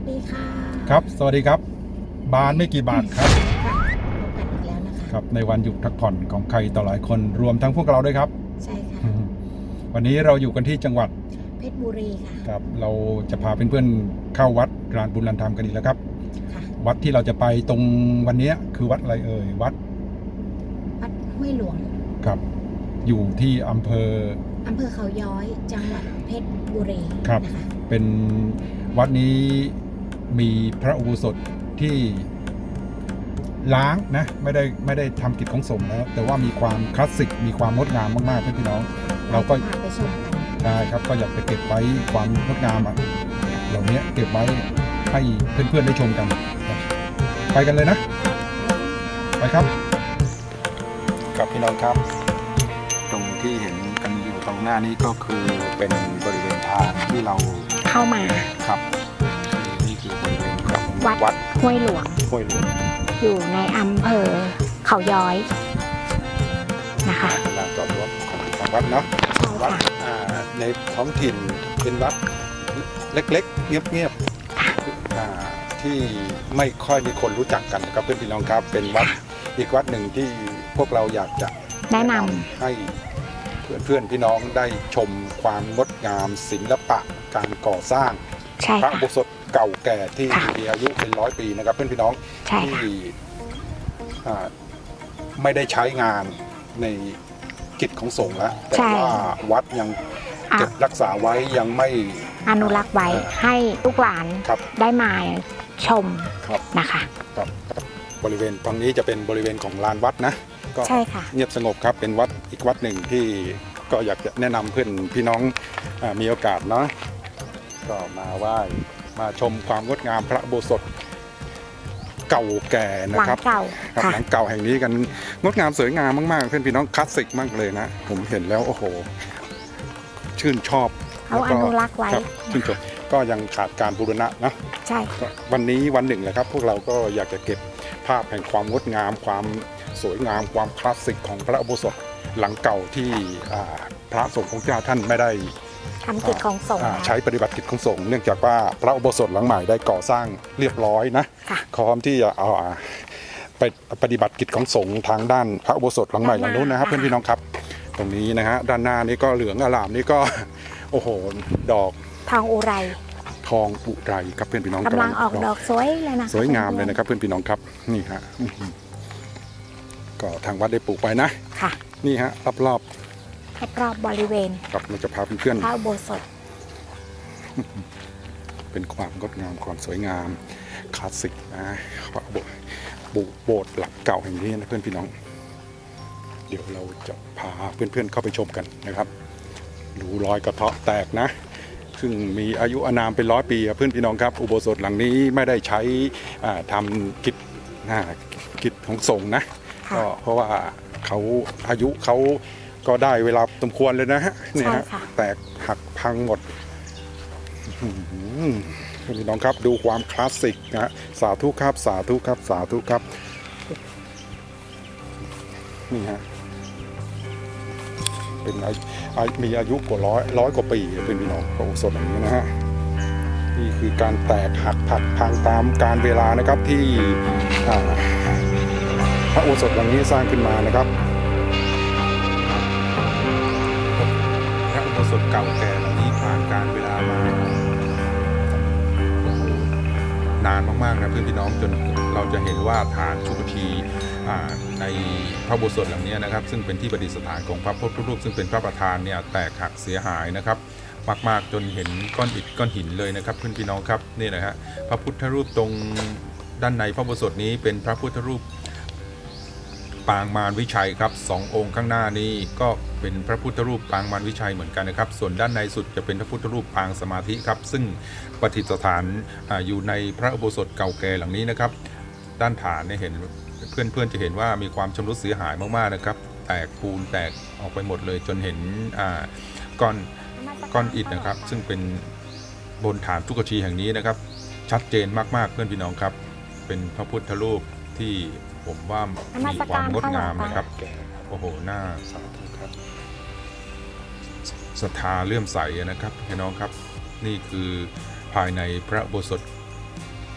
สดีค่ะครับ สวัสดีครับ บานไม่กี่บาทครับค่ะพบกันอีกแล้วนะคะครับ ในวันหยุดพักผ่อนของใครต่อหลายคนรวมทั้งพวกเราด้วยครับ ใช่ค่ะวันนี้เราอยู่กันที่จังหวัดเพชรบุรีค่ะครับ เราจะพาเพื่อนๆเข้าวัดรานบุญรันธรรมกันอีกแล้วครับ ค่ะวัดที่เราจะไปตรงวันนี้คือวัดอะไรเอ่ยวัดวัดห้วยหลวงครับ อยู่ที่อำเภอ อำเภอเขาย้อยจังหวัดเพชรบุรีครับ นะคะเป็นวัดนี้ มีพระอุโบสถที่ล้างนะไม่ได้ไม่ได้ทำกิจของสงฆ์แล้วแต่ว่ามีความคลาสสิกมีความงดงามมากๆเพื่อนพี่น้อง เราก็พาไปชมกันได้ครับก็อยากจะเก็บไว้ความงดงามอะเหล่านี้เก็บไว้ให้เพื่อนๆได้ชมกัน ไปกันเลยนะ ไปครับกับพี่น้องครับ ตรงที่เห็นกันอยู่ตรงหน้านี้ก็คือเป็นบริเวณทางที่เราเข้ามา ขับนี่คือบริเวณของวัดวัด ห้วยหลวง ห้วยหลวงอยู่ในอำเภอเขาย้อยนะคะลานจอดรถของของวัดเนาะใช่วัดค่ะอ่าในท้องถิ่นเป็นวัดเล็กๆ เงียบๆอ่าที่ไม่ค่อยมีคนรู้จักกันนะครับเพื่อนพี่น้องครับเป็นวัดอีกวัดหนึ่งที่พวกเราอยากจะแนะนำให้เพื่อนเพื่อนๆพี่น้องได้ชมความงดงามศิลปะการก่อสร้างใช่พระค่ะอุโบสถ เก่าแก่ที่ค่ะมีอายุเป็นร้อยปีนะครับเพื่อนพี่น้องใช่ที่ค่ะอ่าไม่ได้ใช้งานในกิจของสงฆ์แล้วแต่ใช่ ว่าวัดยังอะเก็บรักษาไว้ยังไม่ อนุรักษ์ไว้ให้ลูกหลานครับ ได้มาชมครับนะคะ ครับครับบริเวณตรงนี้จะเป็นบริเวณของลานวัดนะก็ ใช่ค่ะ เงียบสงบครับเป็นวัดอีกวัดหนึ่งที่ก็อยากจะแนะนำเพื่อนพี่น้องอามีโอกาสเนาะก็มาไหว้ มาชมความงดงามพระอุโบสถเก่าแก่นะหลังครับ เก่าครับค่ะหลังเก่าแห่งนี้กันงดงามสวยงามมากๆ เพื่อนพี่น้องคลาสสิกมากเลยนะ ผมเห็นแล้วโอ้โห ชื่นชอบเขาอนุรักษ์ไว้ครับชื่นชมก็ยังขาดการบูรณะนะใช่ ก็วันนี้วันหนึ่งแหละครับ พวกเราก็อยากจะเก็บภาพแห่งความงดงาม ความสวยงาม ความคลาสสิกของพระอุโบสถหลังเก่าที่อ่าพระสงฆ์ของเจ้าท่านไม่ได้ ทำกิจของสงฆ์อ่าใช้ปฏิบัติกิจของสงฆ์เนื่องจากว่าพระอุโบสถหลังใหม่ได้ก่อสร้างเรียบร้อยนะค่ะพร้อมที่จะเอาอ่าไปปฏิบัติกิจของสงฆ์ทางด้านพระอุโบสถหลังใหม่หลังนู้นนะครับเพื่อนพี่น้องครับ ตรงนี้นะฮะด้านหน้านี้ก็เหลืองอลามนี่ก็โอ้โหดอกทองอุไรทองอุไรครับเพื่อนพี่น้องกำลังออกดอกสวยเลยนะสวยงามเลยนะครับเพื่อนพี่น้องครับนี่ฮะอื้อหือก็ทางวัดได้ปลูกไปนะ ค่ะ นี่ฮะรอบรอบ รอบๆบริเวณๆครับเราจะพาเพื่อนพระอุโบสถๆเป็นความงดงามความสวยงามคลาสสิกนะพระโบสถ์โบสถ์หลักเก่าแห่งนี้นะเพื่อนพี่น้อง เดี๋ยวเราจะพาเพื่อนๆเข้าไปชมกันนะครับดูรอยกระเทาะแตกนะซึ่งมีอายุอานามเป็นร้อยปีครับเพื่อนพี่น้องครับ อุโบสถหลังนี้ไม่ได้ใช้อ่าทำกิจอ่ากิจของสงฆ์นะค่ะก็เพราะว่าเขาอายุเขา ก็ได้เวลาสมควรเลยนะฮะเนี่ยฮะใช่ค่ะ แตกหักพังหมดอื้อหือเพื่อนพี่น้องครับดูความคลาสสิกนะฮะสาธุครับสาธุครับสาธุครับนี่ฮะเป็นอายุอายุมีอายุกว่าร้อยร้อยกว่าปีเป็นพี่น้องพระอุโบสถอย่างนี้นะฮะ นี่คือการแตกหักผักพังตามการเวลานะครับที่อ่าพระอุโบสถหลังนี้สร้างขึ้นมานะครับ สถเก่าแก่เหล่านี้ผ่านการเวลามานานมากๆนะเพื่อนพี่น้องจนเราจะเห็นว่าฐานชุกทีในพระอุโบสถหลังนี้นะครับ ซึ่งเป็นที่ประดิษฐานของพระพุทธรูป ซึ่งเป็นพระประธานเนี่ยแตกหักเสียหายนะครับ มากๆจนเห็นก้อนอิฐก้อนหินเลยนะครับเพื่อนพี่น้องครับนี่นะฮะพระพุทธรูปตรงด้านในพระอุโบสถนี้เป็นพระพุทธรูปปางมารวิชัยครับสององค์ข้างหน้านี้ก็ เป็นพระพุทธรูปปางมารวิชัยเหมือนกันนะครับ ส่วนด้านในสุดจะเป็นพระพุทธรูปปางสมาธิครับ ซึ่งประดิษฐานอาอยู่ในพระอุโบสถเก่าแก่หลังนี้นะครับ ด้านฐานเนี่ยเห็นเพื่อนๆจะเห็นว่ามีความชำรุดเสียหายมากๆนะครับ แตกปูนแตกออกไปหมดเลยจนเห็นอ่าก้อนก้อนอิฐนะครับ ซึ่งเป็นบนฐานทุกชีแห่งนี้นะครับ ชัดเจนมากๆเพื่อนพี่น้องครับ เป็นพระพุทธรูปที่ผมว่ามีความงดงามนะครับ โอ้โห หน้าสาธุครับ ศรัทธาเลื่อมใสนะครับพี่น้องครับ นี่คือภายในพระอุโบสถ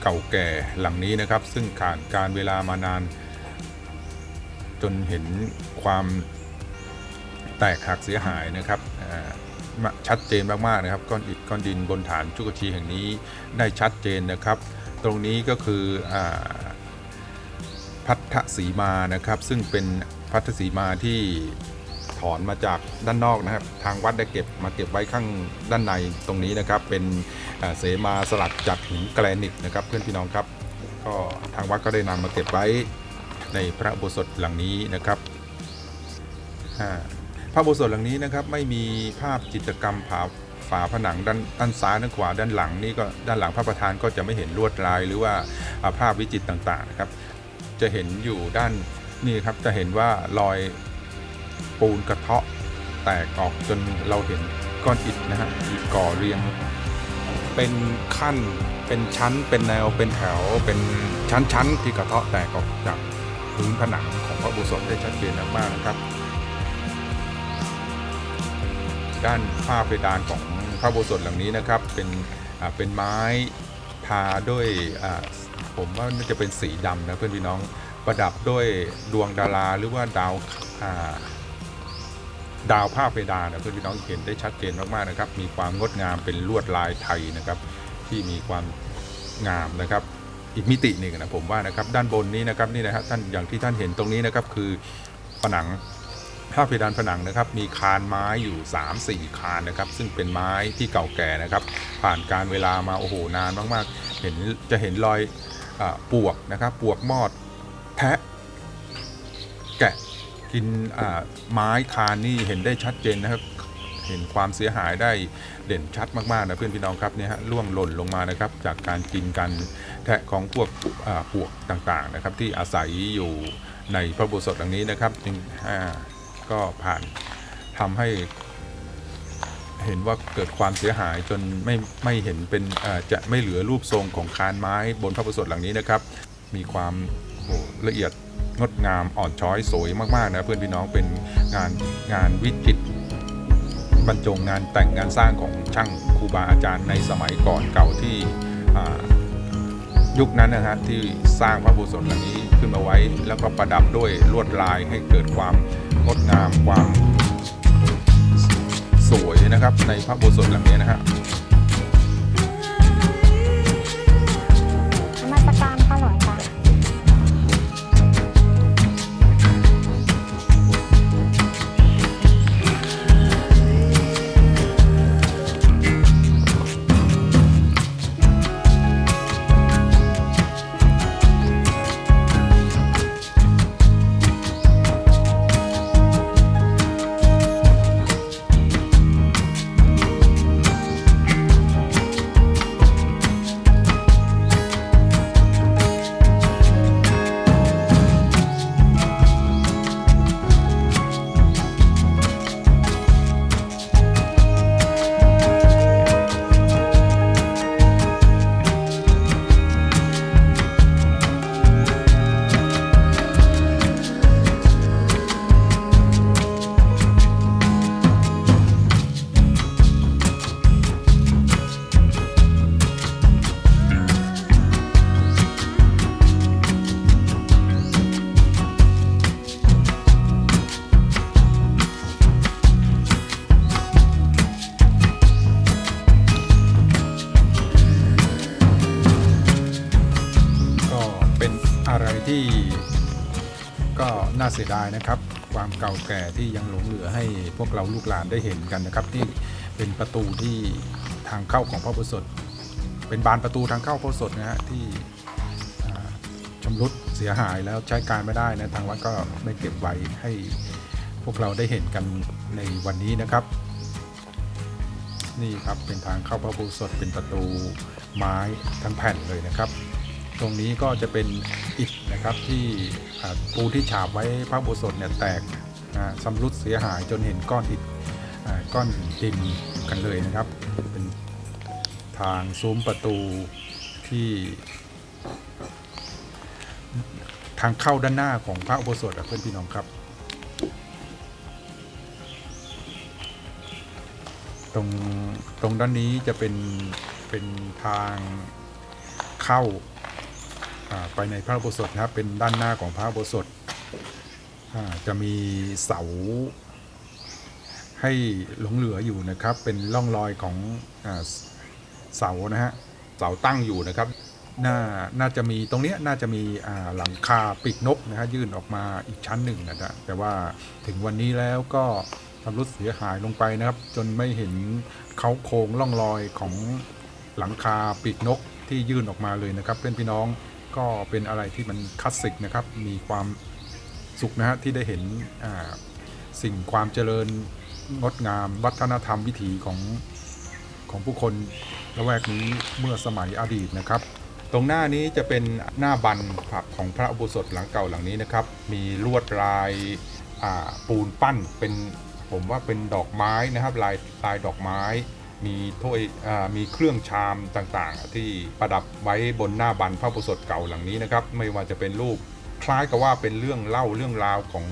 เก่าแก่หลังนี้นะครับ ซึ่งผ่านการเวลามานาน จนเห็นความแตกหักเสียหายนะครับชัดเจนมากๆนะครับก้อนอิฐก้อนดินบนฐานจุกชีแห่งนี้ได้ชัดเจนนะครับ ตรงนี้ก็คืออพัทธสีมานะครับ ซึ่งเป็นพัทธสีมาที่ อนมาจากด้านนอกนะครับ ทางวัดได้เก็บมาเก็บไว้ข้างด้านในตรงนี้นะครับ เป็นเสมาสลักจากหินแกรนิตนะครับเพื่อนพี่น้องครับ ก็ทางวัดก็ได้นำมาเก็บไว้ในพระโบสถหลังนี้นะครับอ่าพระโบสถหลังนี้นะครับไม่มีภาพจิตรกรรมฝาฝาผนังด้านด้านซ้ายด้านขวาด้านหลังนี่ก็ด้านหลังพระประธานก็จะไม่เห็นลวดลายหรือว่าอ่าภาพวิจิตรต่างๆนะครับ จะเห็นอยู่ด้านนี่ครับจะเห็นว่ารอย ปูนกระเทาะแตกออกจนเราเห็นก้อนอิฐนะฮะอิฐก่อเรียง เป็นขั้นเป็นชั้นเป็นแนวเป็นแถวเป็นชั้นๆที่กระเทาะแตกออกจากพื้นผนังของพระอุโบสถได้ชัดเจนมากนะครับ ด้านฝ้าเพดานของพระอุโบสถหลังนี้นะครับ เป็นเป็นไม้ทาด้วยผมว่าน่าจะเป็นสีดำนะเพื่อนพี่น้องประดับด้วยดวงดาราหรือว่าดาวา ดาวผ้าเพดานนะเพื่อนพี่น้องเห็นได้ชัดเจนมากๆนะครับ มีความงดงามเป็นลวดลายไทยนะครับ ที่มีความงามนะครับ อีกมิติหนึ่งนะผมว่านะครับ ด้านบนนี้นะครับนี่นะครับท่านอย่างที่ท่านเห็นตรงนี้นะครับคือผนังภาพเพดานผนังนะครับ มีคานไม้อยู่ 3-4 คานนะครับ ซึ่งเป็นไม้ที่เก่าแก่นะครับ ผ่านการเวลามาโอ้โหนานมากๆ เห็นจะเห็นรอยอาปวกนะครับ ปวกมอดแทะแกะ กินอ่าไม้คานนี่เห็นได้ชัดเจนนะครับ เห็นความเสียหายได้เด่นชัดมากๆนะเพื่อนพี่น้องครับเนี่ยฮะล่วงหล่นลงมานะครับ จากการกินกันแทะของพวกอ่าปวกต่างๆนะครับ ที่อาศัยอยู่ในพระอุโบสถหลังนี้นะครับจึงอ่าก็ผ่านทำให้เห็นว่าเกิดความเสียหายจนไม่ไม่เห็นเป็นอ่อจะไม่เหลือรูปทรงของคานไม้บนพระอุโบสถหลังนี้นะครับ มีความโอ้ละเอียด งดงามอ่อนช้อยสวยมากๆนะเพื่อนพี่น้องเป็นงานงานวิจิตรบรรจงงานแต่งงานสร้างของช่างครูบาอาจารย์ในสมัยก่อนเก่าที่ยุคนั้นนะฮะที่สร้างพระโบสถหลังนี้ขึ้นมาไว้ แล้วก็ประดับด้วยลวดลายให้เกิดความงดงามความสวยนะครับในพระโบสถหลังนี้นะฮะ ที่ก็น่าเสียดายนะครับ ความเก่าแก่ที่ยังหลงเหลือให้พวกเราลูกหลานได้เห็นกันนะครับ ที่เป็นประตูที่ทางเข้าของพระอุโบสถเป็นบานประตูทางเข้าพระอุโบสถนะฮะที่ชำรุดเสียหายแล้วใช้การไม่ได้นะทางวัดก็ได้เก็บไว้ให้พวกเราได้เห็นกันในวันนี้นะครับ นี่ครับเป็นทางเข้าพระอุโบสถเป็นประตูไม้ทั้งแผ่นเลยนะครับ ตรงนี้ก็จะเป็นอิฐนะครับที่ปูที่ฉาบไว้พระอุโบสถเนี่ยแตกสำรุดเสียหายจนเห็นก้อนอิฐก้อนดินกันเลยนะครับ เป็นทางซุ้มประตูที่ ทางเข้าด้านหน้าของพระอุโบสถอะเพื่อนพี่น้องครับ ตรงตรงด้านนี้จะเป็นเป็นทางเข้า อ่าไปในพระโบสถนะครับเป็นด้านหน้าของพระโบสถจะมีเสาให้หลงเหลืออยู่นะครับ เป็นร่องรอยของอเสานะฮะเสาตั้งอยู่นะครับน่าน่าจะมีตรงนี้น่าจะมีหลังคาปีกนกนะฮะยื่นออกมาอีกชั้นหนึ่งนะฮะแต่ว่าถึงวันนี้แล้วก็ทำรุดเสียหายลงไปนะครับ จนไม่เห็นเขาโครงร่องรอยของหลังคาปีกนกที่ยื่นออกมาเลยนะครับเพื่อนพี่น้อง ก็เป็นอะไรที่มันคลาสสิกนะครับ มีความสุขนะฮะที่ได้เห็นสิ่งความเจริญงดงาม วัฒนธรรมวิถีของของผู้คนละแวกนี้เมื่อสมัยอดีตนะครับ ตรงหน้านี้จะเป็นหน้าบันผับของพระอุโบสถหลังเก่าหลังนี้นะครับ มีลวดลายปูนปั้นเป็นผมว่าเป็นดอกไม้นะครับลายลายดอกไม้ มีถ้วยมีเครื่องชามต่างๆ ที่ประดับไว้บนหน้าบันพระอุโบสถเก่าหลังนี้นะครับ ไม่ว่าจะเป็นรูปคล้ายกับว่าเป็นเรื่องเล่าเรื่องราวของ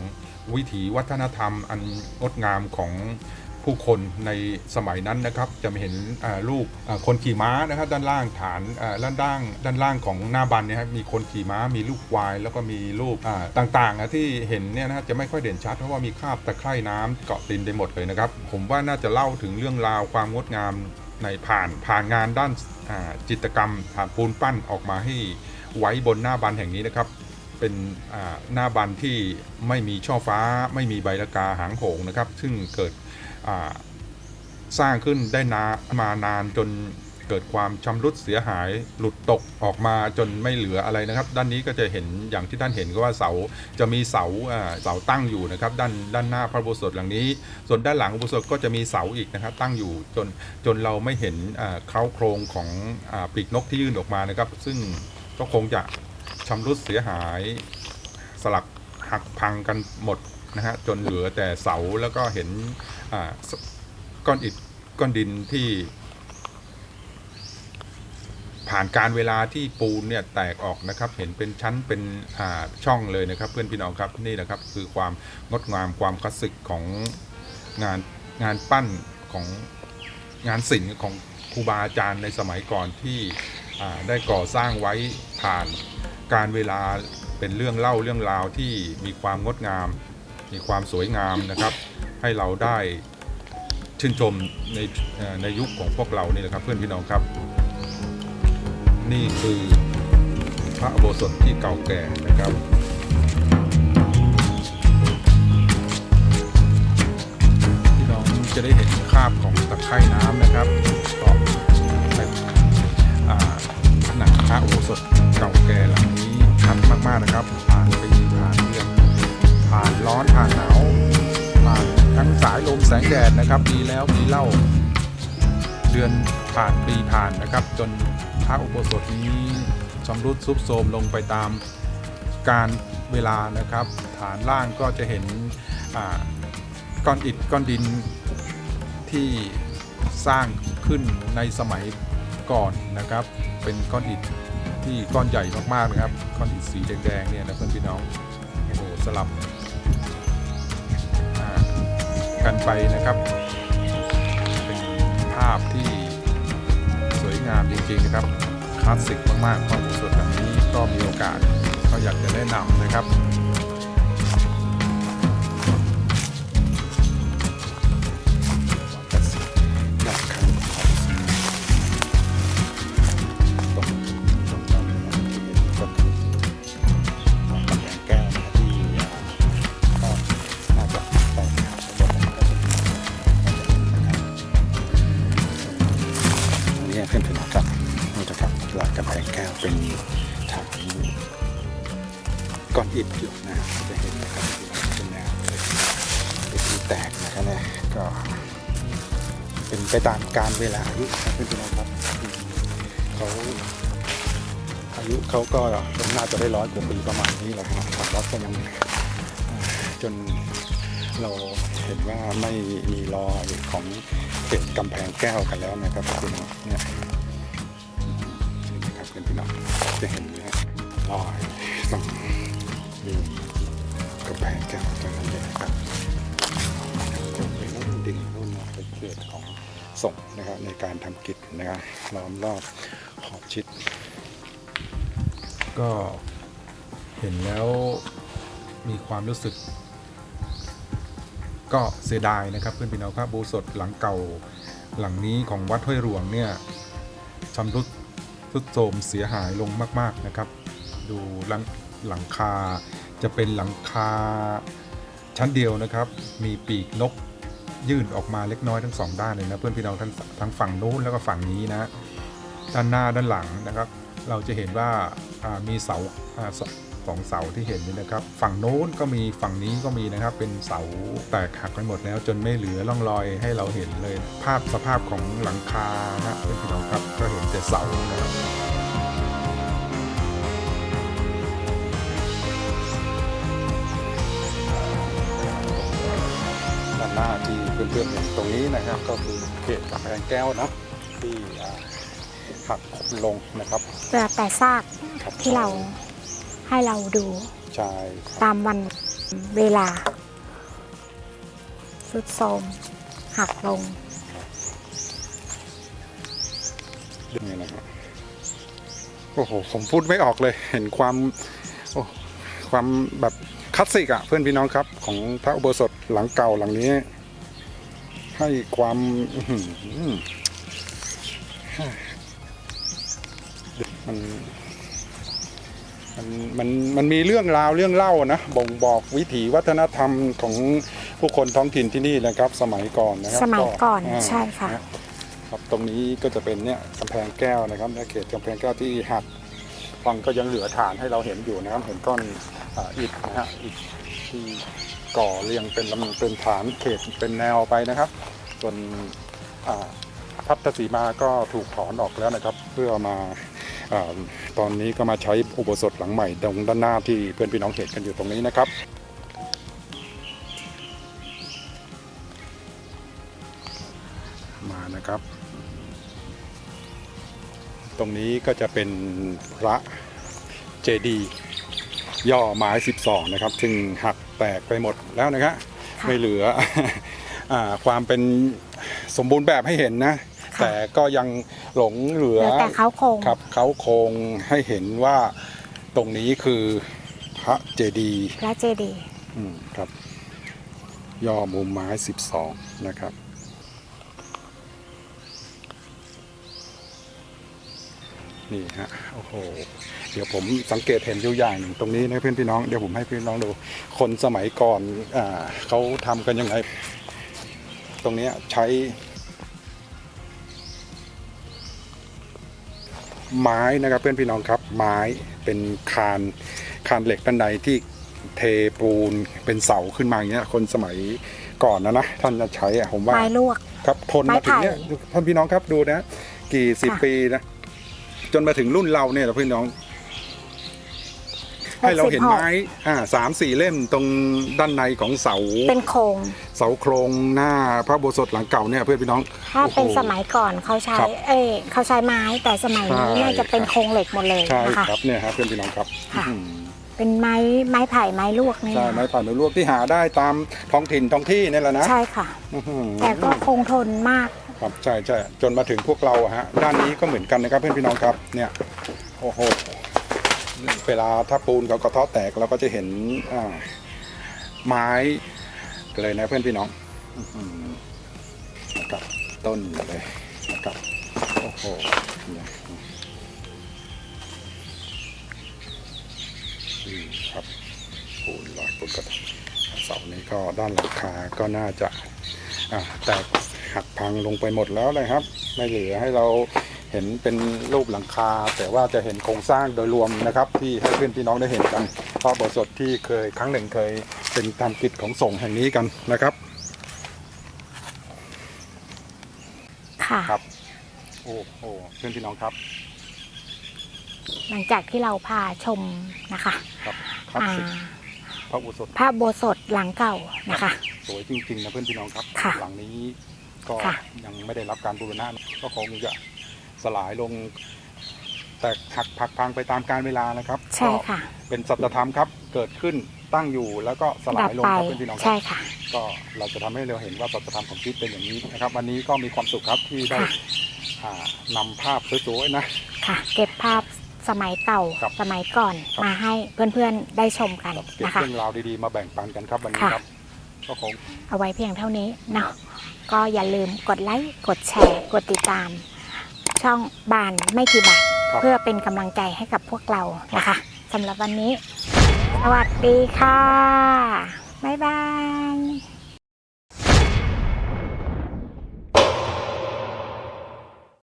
วิถีวัฒนธรรมอันงดงามของ ผู้คนในสมัยนั้นนะครับจะเห็นรูปคนขี่ม้านะครับด้านล่างฐานด้านล่างด้านล่างของหน้าบันเนี่ยครับมีคนขี่ม้ามีลูกควายแล้วก็มีรูปอ่าต่างๆอะที่เห็นเนี่ยนะครับจะไม่ค่อยเด่นชัดเพราะว่ามีคราบตะไคร่น้ำเกาะตินไปหมดเลยนะครับ ผมว่าน่าจะเล่าถึงเรื่องราวความงดงามในผ่านผ่านงานด้านจิตรกรรมผ่านปูนปั้นออกมาให้ไว้บนหน้าบันแห่งนี้นะครับเป็นหน้าบันที่ไม่มีช่อฟ้า ไม่มีใบละกาหางโหงนะครับ ซึ่งเกิด สร้างขึ้นได้นามานานจนเกิดความชำรุดเสียหายหลุดตกออกมาจนไม่เหลืออะไรนะครับ ด้านนี้ก็จะเห็นอย่างที่ท่านเห็นก็ว่าเสาจะมีเสาเสาตั้งอยู่นะครับด้านด้านหน้าพระโบสถหลังนี้ ส่วนด้านหลังโบสถก็จะมีเสาอีกนะครับตั้งอยู่จนจนเราไม่เห็นเคราโครงของอปีกนกที่ยื่นออกมานะครับ ซึ่งก็คงจะชำรุดเสียหายสลักหักพังกันหมด นะฮะจนเหลือแต่เสาแล้วก็เห็นก้อนอิฐก้อนดินที่ ผ่านการเวลาที่ปูนเนี่ยแตกออกนะครับ เห็นเป็นชั้นเป็นช่องเลยนะครับ เพื่อนพี่น้องครับนี่นะครับคือความงดงามความคลาสสิกของงานงานปั้นของงานศิลป์ของครูบาอาจารย์ในสมัยก่อนที่ได้ก่อสร้างไว้ผ่านการเวลาเป็นเรื่องเล่าเรื่องราวที่มีความงดงาม มีความสวยงามนะครับ ให้เราได้ชื่นชมในในยุคของพวกเรานี่แหละครับ เพื่อนพี่น้องครับ นี่คือพระอุโบสถที่เก่าแก่นะครับพี่น้องจะได้เห็นคาบของตะไคร่น้ำนะครับก็เป็นอ่าผนังพระอุโบสถเก่าแก่หลังนี้ชัดมากๆนะครับผ่านปี ร้อนผ่านหนาวผ่านทั้งสายลมแสงแดดนะครับปีแล้วปีเล่า เดือนผ่านปีผ่านนะครับ จนพระอุโบสถนี้ชำรุดทรุดโทรมลงไปตามการเวลานะครับ ฐานล่างก็จะเห็นก้อนอิฐก้อนดินที่สร้างขึ้นในสมัยก่อนนะครับ เป็นก้อนอิฐที่ก้อนใหญ่มากๆนะครับ ก้อนอิฐสีแดงๆเนี่ยนะเพื่อนพี่น้องโอ้โหสลับ กันไปนะครับ เป็นภาพที่สวยงามจริงๆนะครับคลาสสิกมากๆความสดแบบนี้ก็มีโอกาสก็อยากจะแนะนำนะครับ ตามการเวลาอายุครับเพื่อนๆนะครับเขาอายุเขาก็น่าจะได้ร้อยกว่าปีประมาณนี้แหละครับแล้วก็ยังจนเราเห็นว่าไม่มีรอยของเขตกำแพงแก้วกันแล้วนะครับคุณเนี่ยเนไหมครับเพื่อนพี่น้องจะเห็นไหมฮะรอยตรงมีกำแพงแก้วตรงนั้นเลยนะครับจนไปนู่นดิ่งนู่นนะเป็นเขตของ ส่งนะครับในการทำกิจนะครับล้อมรอบขอบชิด ก็เห็นแล้วมีความรู้สึก ก็เสียดายนะครับเพื่อนพี่น้องครับโบสถหลังเก่าหลังนี้ของวัดห้วยหลวงเนี่ยชำรุดทรุดโทรมเสียหายลงมาก ๆนะครับ ดูหลังหลังคาจะเป็นหลังคาชั้นเดียวนะครับ มีปีกนก ยื่นออกมาเล็กน้อยทั้งสองด้านเลยนะเพื่อนพี่น้องทั้งทั้งฝั่งนู้นแล้วก็ฝั่งนี้นะด้านหน้าด้านหลังนะครับ เราจะเห็นว่ามีเสาอ่าสสองเสาที่เห็นนี่นะครับ ฝั่งโน้นก็มีฝั่งนี้ก็มีนะครับ เป็นเสาแตกหักไปหมดแล้ว จนไม่เหลือร่องรอยให้เราเห็นเลย ภาพสภาพของหลังคานะเพื่อนพี่น้องครับก็เห็นแต่เสานะครับ เพื่อนๆเห็นตรงนี้นะครับ ก็คือเขตกำแพงแก้วนะที่อ่าหักลงนะครับเหลือแต่ซากครับที่เราให้เราดูใช่ครับตามวันเวลาสุดโทรมหักลงนี่นะครับโอ้โหผมพูดไม่ออกเลยเห็นความโอ้ความแบบคลาสสิกอะเพื่อนพี่น้องครับ ของพระอุโบสถหลังเก่าหลังนี้ ให้ความอื้อหือมันมันมันมันมีเรื่องราวเรื่องเล่านะบ่งบอกวิถีวัฒนธรรมของผู้คนท้องถิ่นที่นี่นะครับ สมัยก่อนนะครับสมัยก่อนาใช่ค่ะครับตรงนี้ก็จะเป็นเนี่ยกำแพงแก้วนะครับในเขตกำแพงแก้วที่หักฟังก็ยังเหลือฐานให้เราเห็นอยู่นะครับเห็นก้อนอ่าอิฐนะฮะอิฐที่ ก่อเรียงเป็นลำเป็นฐานเขตเป็นแนวไปนะครับ ส่วนพัทสีมาก็ถูกถอนออกแล้วนะครับ เพื่อมาอตอนนี้ก็มาใช้อุโบสถหลังใหม่ตรงด้านหน้าที่เพื่อนพี่น้องเห็นกันอยู่ตรงนี้นะครับมานะครับ ตรงนี้ก็จะเป็นพระเจดีย์ย่อไม้ 12 นะครับ ซึ่งหัก แตกไปหมดแล้วนะครับค่ะไม่เหลืออาความเป็นสมบูรณ์แบบให้เห็นนะค่ะแต่ก็ยังหลงเหลืเหอลือแต่เขาโครงครับเขาโครงให้เห็นว่าตรงนี้คือพระเจดีย์พระเจดีย์อืมครับ ย่อมุมไม้12นะครับนี่ฮะโอ้โห เดี๋ยวผมสังเกตเห็นอยู่อย่างหนึ่งตรงนี้นะเพื่อนพี่น้องเดี๋ยวผมให้พี่น้องดูคนสมัยก่อนอ่าเขาทำกันยังไง ตรงเนี้ยใช้ไม้นะครับเพื่อนพี่น้องครับไม้เป็นคานคานเหล็กด้านในที่เทปูนเป็นเสาขึ้นมาอย่างเงี้ยคนสมัยก่อนนะนะท่านจะใช้อะผมว่าไม้ลวกครับทนมาถึงเนี้ยไม้ไผ่ท่านพี่น้องครับดูนะ กี่สิบค่ะปีนะจนมาถึงรุ่นเราเนี่ยนะพี่น้อง ให้เราเห็น66ไม้อ่าสามสี่เล่มตรงด้านในของเสาเป็นโครงเสาโครงหน้าพระโบสถหลังเก่าเนี่ยเพื่อนพี่น้อง ถ้าเป็นโอ้โหสมัยก่อนเขาใช้ครับเอ้ยเขาใช้ไม้แต่สมัยนี้ใช่น่าจะเป็นครับโครงเหล็กหมดเลยใช่นะคะครับเนี่ยครับเพื่อนพี่น้องครับค่ะอืมเป็นไม้ไม้ไผ่ไม้ลวกนี่ใช่นะไม้ผ่านไม้ลวกที่หาได้ตามท้องถิ่นท้องที่นี่แหละนะใช่ค่ะอื้อหือแต่ก็คงทนมากครับใช่ใช่จนมาถึงพวกเราอะฮะด้านนี้ก็เหมือนกันนะครับเพื่อนพี่น้องครับเนี่ยโอ้โห เวลาถ้าปูนเขากระเทาะแตกเราก็จะเห็นไม้เลยนะเพื่อนพี่น้องนะครับต้นเลยนะครับโอ้โหเนี่ครับปูนลอยปูนกระทะเสานี้ก็ด้านหลังคาก็น่าจะแตกหักพังลงไปหมดแล้วเลยครับ ไม่เหลือให้เรา เห็นเป็นรูปหลังคา แต่ว่าจะเห็นโครงสร้างโดยรวมนะครับ ที่ให้เพื่อนพี่น้องได้เห็นกันเพราะบทสดที่เคยครั้งหนึ่งเคยเป็นทำกิจของส่งฆ์แห่งนี้กันนะครับค่ะครับโอ้โหเพื่อนพี่น้องครับ หลังจากที่เราพาชมนะคะครับคลาสอ่าสิกพระอุโบสถพระโบสถหลังเก่านะคะ สวยจริงๆนะเพื่อนพี่น้องครับค่ะหลังนี้ก็ค่ะยังไม่ได้รับการบูรณะก็คงจะ สลายลง แตกหักพักพังไปตามกาลเวลานะครับใช่ก็ค่ะเป็นสัจธรรมครับ เกิดขึ้นตั้งอยู่แล้วก็สลายลงไปครับเพื่อนพี่น้องคใช่รับค่ะ ก็เราจะทำให้เราเห็นว่าสัจธรรมของชีวิตเป็นอย่างนี้นะครับ วันนี้ก็มีความสุขครับที่ได้ค่ะ อ่านำภาพสวยๆนะ ค่ะ เก็บภาพสมัยเก่าครับสมัยก่อนครับ มาให้เพื่อนๆได้ชมกันเก็บนะคะ เรื่องราวดีๆมาแบ่งปันกันครับวันนี้ค่ะ ครับก็คง เอาไว้เพียงเท่านี้เนาะก็อย่าลืมกดไลค์กดแชร์ กดติดตาม ช่องบานไม่กี่บาทบเพื่อเป็นกำลังใจให้กับพวกเรานะคะสำหรับวันนี้ สวัสดีค่ะ บ๊ายบาย